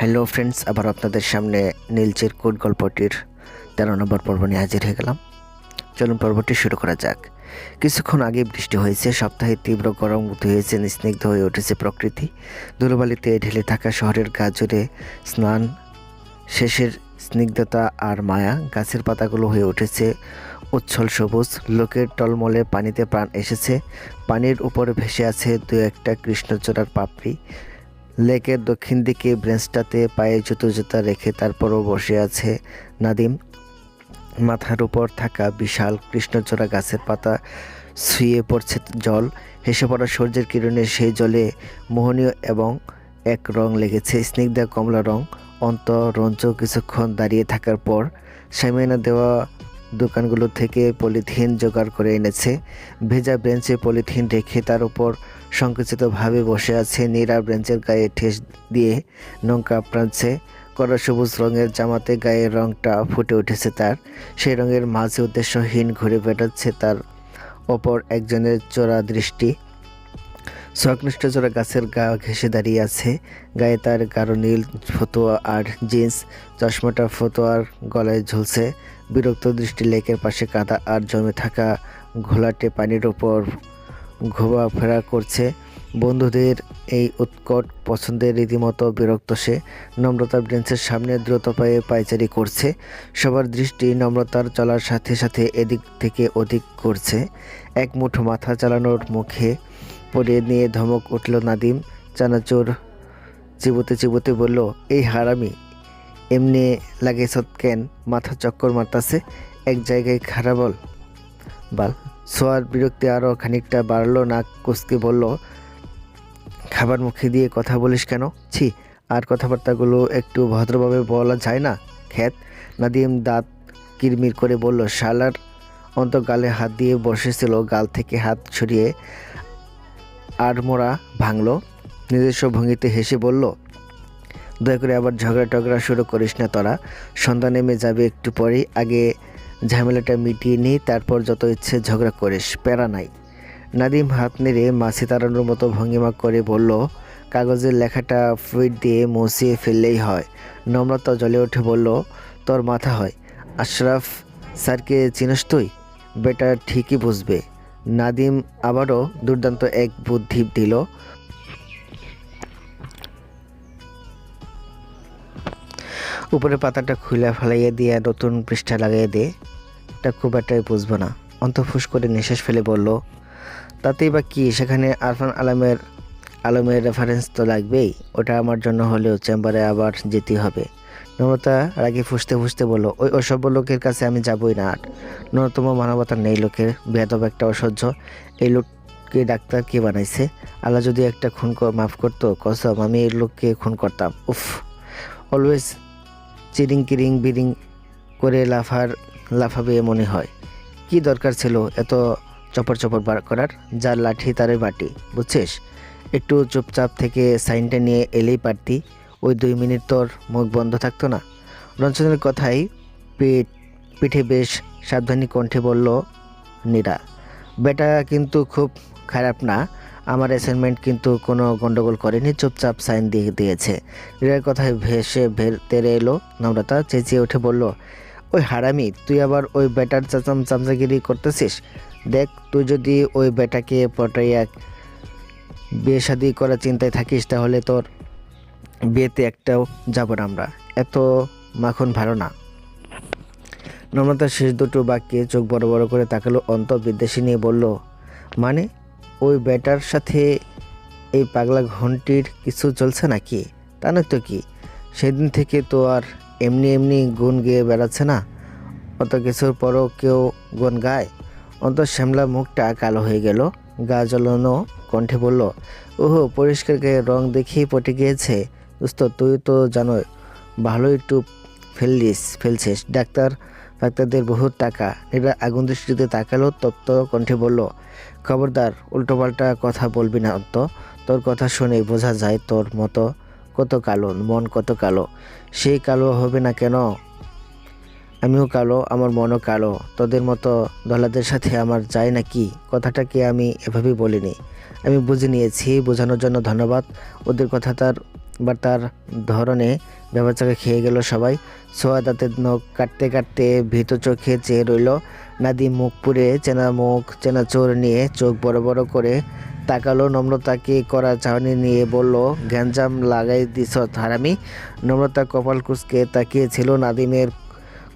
Hello friends আবার আপনাদের সামনে নীলচের কোট গল্পটির তেরো নম্বর পর্ব নিয়ে হাজির হয়ে গেলাম। চলুন পর্বটি শুরু করা যাক। কিছুক্ষণ আগে বৃষ্টি হয়েছে, সপ্তাহে তীব্র গরম হয়েছে স্নিগ্ধ হয়ে উঠেছে প্রকৃতি। ধুলোবালিতে ঢেলে থাকা শহরের গা জুড়ে স্নান শেষের স্নিগ্ধতা আর মায়া, গাছের পাতাগুলো হয়ে উঠেছে উচ্ছল সবুজ। লোকের টলমলে পানিতে প্রাণ এসেছে। পানির উপরে ভেসে আছে দু একটা কৃষ্ণচূড়ার পাপড়ি। লেকের দক্ষিণ দিকে ব্রেঞ্চটাতে পায়ে জুতো জুতা রেখে তারপরও বসে আছে নাদিম। মাথার উপর থাকা বিশাল কৃষ্ণচূড়া গাছের পাতা শুয়ে পড়ছে জল। হেসে পড়া সূর্যের কিরণে সেই জলে মোহনীয় এবং এক রং লেগেছে। স্নিগ্ধা কমলা রং অন্ত রঞ্চ কিছুক্ষণ দাঁড়িয়ে থাকার পর সামিয়ানা দেওয়া দোকানগুলো থেকে পলিথিন জোগাড় করে এনেছে। ভেজা বেঞ্চে পলিথিন রেখে তার উপর সংকুচিতভাবে বসে আছে নীরা বেঞ্চের গায়ে ঠেস দিয়ে নৌকা প্রাঞ্চে কড়া সবুজ রঙের জামাতে গায়ের রংটা ফুটে উঠেছে তার। সেই রঙের মাঝে উদ্দেশ্যহীন ঘুরে বেড়াচ্ছে তার ওপর একজনের চোরা দৃষ্টি। সকনিষ্ঠ চোরা গাছের গা ঘেঁষে দাঁড়িয়ে আছে। গায়ে তার গাঢ় নীল ফতোয়া আর জিন্স। চশমাটা ফতোয়ার গলায় ঝুলছে। বিরক্ত দৃষ্টি লেকের পাশে কাদা আর জমে থাকা ঘোলাটে পানির ওপর ঘোরাফেরা করছে। বন্ধুদের এই উৎকট পছন্দের রীতিমতো বিরক্ত সে নম্রতার ব্রেঞ্চের সামনে দ্রুত পায়ে পায়চারি করছে। সবার দৃষ্টি নম্রতার চলার সাথে সাথে এদিক থেকে ওদিক করছে। এক মুঠো মাথা চালানোর মুখে পড়ে নিয়ে ধমক উঠল নাদিম। চানাচুর চিবুতে চিবুতে বলল, এই হারামি, এমনি লাগে কেন? মাথা চক্কর মারতাছে। এক জায়গায় খারাপ বল, বাল। সোয়ার বিরক্তি আরও খানিকটা বাড়লো নাক কুসকে বলল, খাবার মুখে দিয়ে কথা বলিস কেন? ছি, আর কথাবার্তাগুলো একটু ভদ্রভাবে বলা যায় না? খ্যাত নাদিম দাঁত কিরমির করে বলল, শালার অন্ত গালে হাত দিয়ে বসেছিল, গাল থেকে হাত ছড়িয়ে আড়মোড়া ভাঙল। নিজস্ব ভঙ্গিতে হেসে বলল, দয়া করে আবার ঝগড়া টগড়া শুরু করিস না তোরা, সন্ধ্যা নেমে যাবে একটু পরেই, আগে ঝামেলাটা মিটিয়ে নিই তারপর যত ইচ্ছে ঝগড়া করিস, প্যারা নাই। নাদিম হাত নেড়ে মাছি তাড়ানোর মতো ভঙ্গিমা করে বলল, কাগজের লেখাটা ফ্লুইড দিয়ে মুছিয়ে ফেললেই হয়। নম্রতা জ্বলে উঠে বলল, তোর মাথা হয়। আশরাফ, স্যারকে চিনস তুই? বেটা ঠিকই বুঝবে। নাদিম আবারও দুর্দান্ত এক বুদ্ধি দিল। উপরে পাতাটা খুলে ফেলাইয়া দিয়ে নতুন পৃষ্ঠা লাগাইয়া দে। এটা খুব একটাই বুঝব না। অন্তঃফুস করে নিঃশ্বাস ফেলে বলল, তাতেই বা কি? সেখানে আরফান আলমের আলমের রেফারেন্স তো লাগবেই। ওটা আমার জন্য হলেও চেম্বারে আবার যেতে হবে। নম্রতা রাগে ফুসতে ফুসতে বলল, ওই অসভ্য লোকের কাছে আমি যাবই না আর। ন্যূনতম মানবতা নেই লোকের। বেদব একটা অসহ্য। এই লোককে ডাক্তার কে বানাইছে? আল্লাহ যদি একটা খুন মাফ করতো? কসম, আমি এই লোককে খুন করতাম। উফ। অলওয়েজ চিরিং কিরিং বিরিং করে লাফার লাফাবে মনে হয়। কি দরকার ছিল এত চপর চপর বার করার? যার লাঠি তারে বাটি বুঝছিস? একটু চুপচাপ থেকে সাইনটা নিয়ে এলেই পারতি। ওই দুই মিনিট তোর মুখ বন্ধ থাকতো না। রঞ্জনের কথাই পিঠ পিঠে বেশ সাবধানী কণ্ঠে বলল, নীরা বেটা কিন্তু খুব খারাপ না। আমার অ্যাসাইনমেন্ট কিন্তু কোনো গন্ডগোল করেনি, চুপচাপ সাইন দিয়ে দিয়েছে। নীরার কথায় ভেসে তেরে এলো, নম্রতা চেঁচিয়ে উঠে বলল ওই হারামি, তুই আবার ওই বেটার চাচাম চামচাগিরি করতেছিস? দেখ, তুই যদি ওই বেটাকে পটাইয়া বিয়ে শাদি করার চিন্তায় থাকিস, তাহলে তোর বিয়েতে একটাও যাব না আমরা। এত মাখন ভালো না। নম্রতার শেষ দুটো বাক্যে চোখ বড় বড় করে তাকালো অন্ত বিদ্বেষী নিয়ে বলল মানে ওই বেটার সাথে এই পাগলা ঘন্টির কিছু চলছে নাকি? তা নয় তো কি? সেদিন থেকে তো আর এমনি এমনি গুণ গেয়ে বেড়াচ্ছে না। অত কিছুর পরও কেউ গুণ গায়। অন্ত শ্যামলা মুখটা কালো হয়ে গেল। গা জ্বলানো কণ্ঠে বলল, ওহো, পরিষ্কার গায়ে রং দেখেই পটে গিয়েছে। দোস্ত, তুই তো জানো ভালোই টুপ ফেললিস, ফেলছিস। ডাক্তার ডাক্তারদের বহুত টাকা। এরা আগুন দৃষ্টিতে তাকালো, তপ্ত কণ্ঠে বলল, খবরদার, উল্টোপাল্টা কথা বলবি না অন্ত। তোর কথা শুনে বোঝা যায় তোর মতো কত কালো, মন কত কালো। সেই কালো হবে না কেন? আমিও কালো, আমার মনও কালো। তোদের মতো দলাদের সাথে আমার যায় নাকি কথাটাকে আমি এভাবেই বলিনি। আমি বুঝে নিয়েছি, বোঝানোর জন্য ধন্যবাদ। ওদের কথা তার এবার তার ধরনে ব্যবচাকে খেয়ে গেল সবাই। সোয়া দাঁতের নখ কাটতে কাটতে ভীত চোখে চেয়ে রইল। নাদি মুখ পুড়ে চেনা মুখ, চেনা চোর নিয়ে চোখ বড় বড় করে তাকালো নম্রতাকে করা চাহনি নিয়ে বলল গ্যাঞ্জাম লাগাই দিস হারামি। নম্রতা কপাল কুচকে তাকিয়েছিল। নাদিমের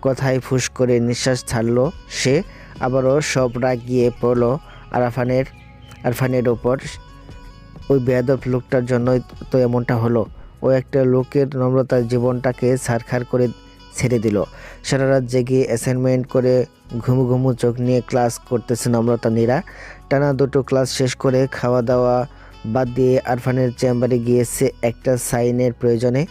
কথায় ফুস করে নিঃশ্বাস ছাড়লো সে। আবারও সব রাগ গিয়ে পড়ল আরাফানের, আরফানের ওপর। ওই বেয়াদব লোকটার জন্যই তো এমনটা হলো। ও একটা লোকের নম্রতার জীবনটাকে ছারখার করে ছেড়ে দিল। সারা রাত জেগে অ্যাসাইনমেন্ট করে ঘুমু ঘুমু চোখ নিয়ে ক্লাস করতেছে নম্রতা নীরা। টানা দুটো ক্লাস শেষ করে খাওয়া দাওয়া বাদ দিয়ে আরফানের চেম্বারে গিয়েছে একটা সাইনের প্রয়োজনে।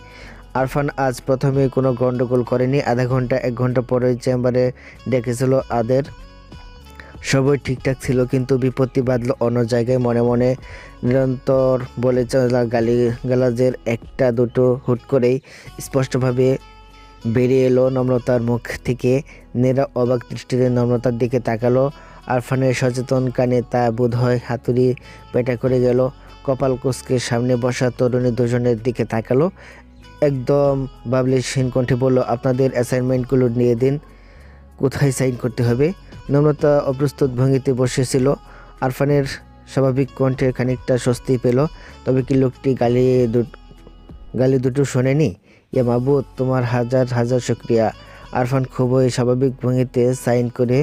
আরফান আজ প্রথমে কোনো গন্ডগোল করেনি, আধা ঘণ্টা, এক ঘণ্টা পরে চেম্বারে ডেকেছিল আদের সবই ঠিকঠাক ছিল, কিন্তু বিপত্তি বাঁধলো অন্য জায়গায়। মনে মনে নিরন্তর বলে চলা গালি গালাজের একটা দুটো হুট করেই স্পষ্টভাবে বেরিয়ে এলো নম্রতার মুখ থেকে। নেরা অবাক দৃষ্টিতে নম্রতার দিকে তাকালো। আরফানের সচেতন কানে তা বোধ হয় হাতুড়ি পেটা করে গেল। কপাল কুচকে সামনে বসা তরুণী দুজনের দিকে তাকালো। একদম বাবলিশহীন কণ্ঠে বলল, আপনাদের অ্যাসাইনমেন্টগুলো নিয়ে দিন। কোথায় সাইন করতে হবে? নম্রতা অপ্রস্তুত ভঙ্গিতে বসেছিল। আরফানের স্বাভাবিক কণ্ঠে খানিকটা স্বস্তি পেল। তবে কি লোকটি গালি গালি দুটো শোনেনি? ইয়া মাবুদ, তোমার হাজার হাজার শুক্রিয়া। আরফান খুবই স্বাভাবিক ভঙ্গিতে সাইন করে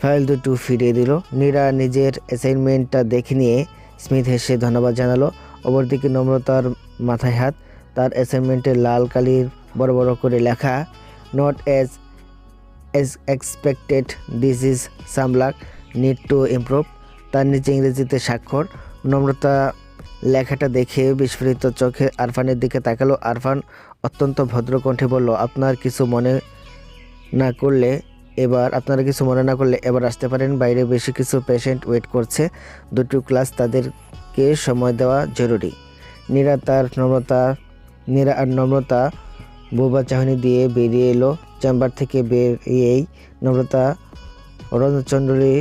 ফাইল দুটো ফিরিয়ে দিল। নীরা নিজের অ্যাসাইনমেন্টটা দেখে নিয়ে স্মিথ হেসে ধন্যবাদ জানালো। অপরদিকে নম্রতার মাথায় হাত, তার অ্যাসাইনমেন্টে লাল কালির বড় বড় করে লেখা not as as expected this is সামলাক need to improve তার নিচে ইংরেজিতে স্বাক্ষর। নম্রতা লেখাটা দেখে বিস্ফোরিত চোখে আরফানের দিকে তাকালো। আরফান অত্যন্ত ভদ্র কণ্ঠে বলল, আপনার কিছু মনে না করলে এবার, আপনারা কিছু মনে না করলে এবার আসতে পারেন। বাইরে বেশি কিছু পেশেন্ট ওয়েট করছে। দুটো ক্লাস তাদেরকে সময় দেওয়া জরুরি। নীরা তার নম্রতা, নীরা আর নম্রতা বোবা চাহনি দিয়ে বেরিয়ে এলো। চেম্বার থেকে বেরিয়েই নম্রতা রণচন্দ্রী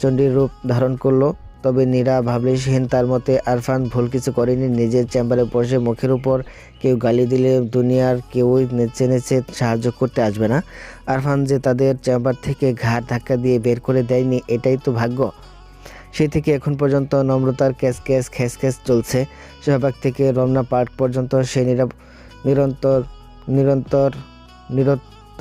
চণ্ডীর রূপ ধারণ করল। তবে নীরা ভাবলেশহীন তার মতে আরফান ভুল কিছু করেনি। নিজের চেম্বারে বসে মুখের উপর কেউ গালি দিলে দুনিয়ার কেউই নেচে নেচে সাহায্য করতে আসবে না। আরফান যে তাদের চেম্বার থেকে ঘাট ধাক্কা দিয়ে বের করে দেয়নি, এটাই তো ভাগ্য। সেই থেকে এখন পর্যন্ত নম্রতার ক্যাস ক্যাস খ্যাস খ্যাস চলছে। শাহবাগ থেকে রমনা পার্ক পর্যন্ত সে নিরা নিরন্তর নিরন্তর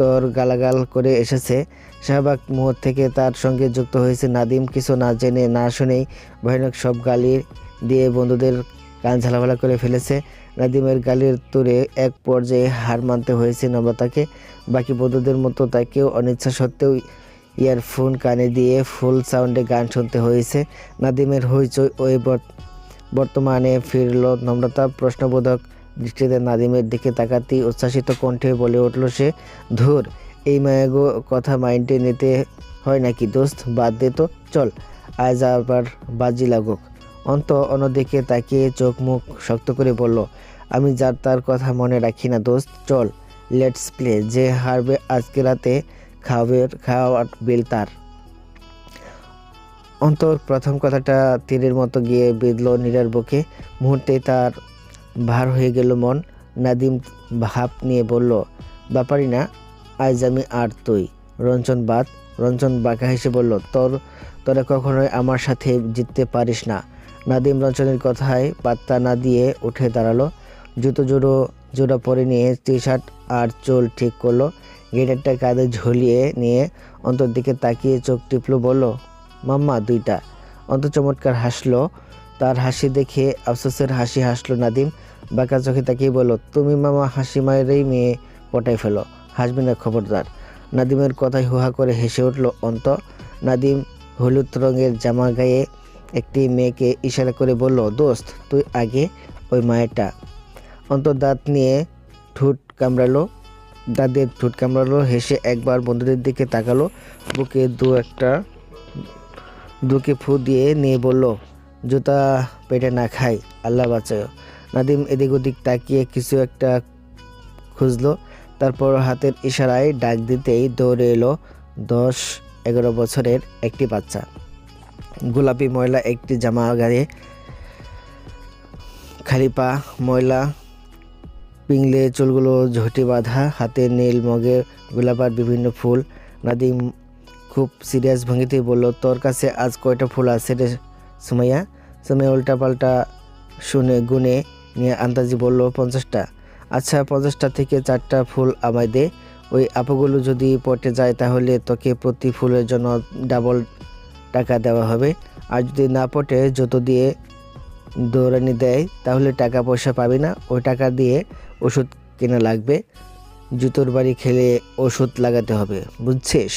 নিরন্তর গালাগাল করে এসেছে। শাহবাগ মোহর থেকে তার সঙ্গে যুক্ত হয়েছে নাদিম। কিছু না জেনে, না শুনেই ভয়ানক সব গালি দিয়ে বন্ধুদের কান ঝালাভালা করে ফেলেছে। নাদিমের গালির তুরে এক পর্যায়ে হার মানতে হয়েছে নম্রতাকে বাকি বন্ধুদের মতো তাকেও অনিচ্ছা সত্ত্বেও ইয়ারফোন কানে দিয়ে ফুল সাউন্ডে গান শুনতে হয়েছে। নাদিমের হইচই ওই বর- বর্তমানে ফিরল নম্রতা প্রশ্নবোধক দৃষ্টিতে নাদিমের দিকে তাকাতেই উচ্ছ্বাসিত কণ্ঠে বলে উঠল সে, ধুর, এই মায়াগো কথা মাইন্ডে নিতে হয় নাকি দোস্ত? বাদ দে তো, চল, আজ আবার বাজি লাগুক। অন্ত অন্যদিকে তাকিয়ে চোখ মুখ শক্ত করে বলল, আমি যার তার কথা মনে রাখি না দোস্ত, চল, লেটস প্লে, যে হারবে আজকে রাতে খাওয়ার খাওয়ার বিল তার। অন্তর প্রথম কথাটা তীরের মতো গিয়ে বিঁধল নীরার বুকে। মুহূর্তেই তার ভার হয়ে গেল মন। নাদিম ভাব নিয়ে বলল ব্যাপারই না, আজ আমি আর তুই। রঞ্জন বাদ, রঞ্জন বাঁকা হেসে বলল, তোর, তোরা কখনোই আমার সাথে জিততে পারিস না। নাদিম রঞ্জনের কথায় পাত্তা না দিয়ে উঠে দাঁড়াল। জুতো জোড়ো, জোড়া পরে নিয়ে টি শার্ট আর চুল ঠিক করল। গিটারটা কাঁধে ঝুলিয়ে নিয়ে অন্তর দিকে তাকিয়ে চোখ টিপলো, বলল, মাম্মা, দুইটা। অন্ত চমৎকার হাসলো। তার হাসি দেখে আফসোসের হাসি হাসলো নাদিম। বাঁকা চোখে তাকিয়ে বলল, তুমি মামা হাসি মায়েরই মেয়ে পটাই ফেলো, হাসবি না খবরদার। নাদিমের কথায় হুহা করে হেসে উঠল অন্ত। নাদিম হলুদ রঙের জামা গায়ে একটি মেয়েকে ইশারা করে বলল, দোস্ত, তুই আগে ওই মায়েরটা। অন্ত দাঁত নিয়ে ঠোঁট কামড়ালো, দাঁতের ঠোঁট কামড়ালো, হেসে একবার বন্ধুদের দিকে তাকালো, বুকে দু একটা, দুকে ফু দিয়ে নিয়ে বলল জুতা পেটে না খাই, আল্লাহ বাঁচায়। নাদিম এদিক ওদিক তাকিয়ে কিছু একটা খুঁজলো, তারপর হাতের ইশারায় ডাক দিতেই দৌড়ে এলো দশ, এগারো বছরের একটি বাচ্চা। গোলাপি ময়লা একটি জামা গায়ে, খালি পা, ময়লা, পিংলে চুলগুলো ঝুঁটি বাঁধা, হাতে নীল মগে গোলাপার বিভিন্ন ফুল। নাদিম খুব সিরিয়াস ভঙ্গিতে বলল, তোর কাছে আজ কয়টা ফুল আছে রে সুমাইয়া সুমাইয়া উল্টাপাল্টা শুনে গুনে নিয়ে আন্দাজি বলল, পঞ্চাশটা। আচ্ছা পঞ্চাশটা থেকে চারটা ফুল আমায় দে। ওই আপুগুলো যদি পটে যায় তাহলে তোকে প্রতি ফুলের জন্য ডাবল টাকা দেওয়া হবে। আর যদি না পটে, যত দিয়ে দৌড়ানি দেয়, তাহলে টাকা পয়সা পাবি না। ওই টাকা দিয়ে ওষুধ কেনা লাগবে। জুতোর বাড়ি খেলে ওষুধ লাগাতে হবে। বুঝছিস?